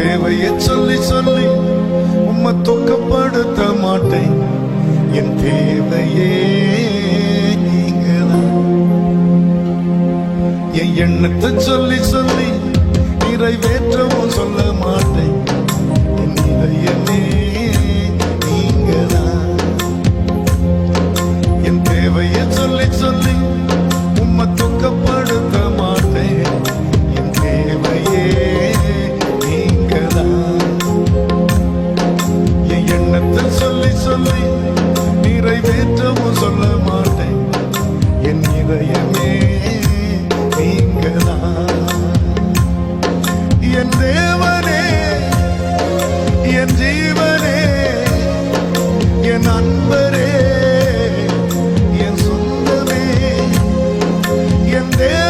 தேவையை சொல்லி சொல்லி உம்மை துக்கப்படுத்த மாட்டேன். என் தேவையே என் எண்ணத்தை சொல்லி சொல்லி நிறைவேற்றவும் சொல்ல மாட்டேன். என் அன்பரே என் சொந்தமே என் தேவ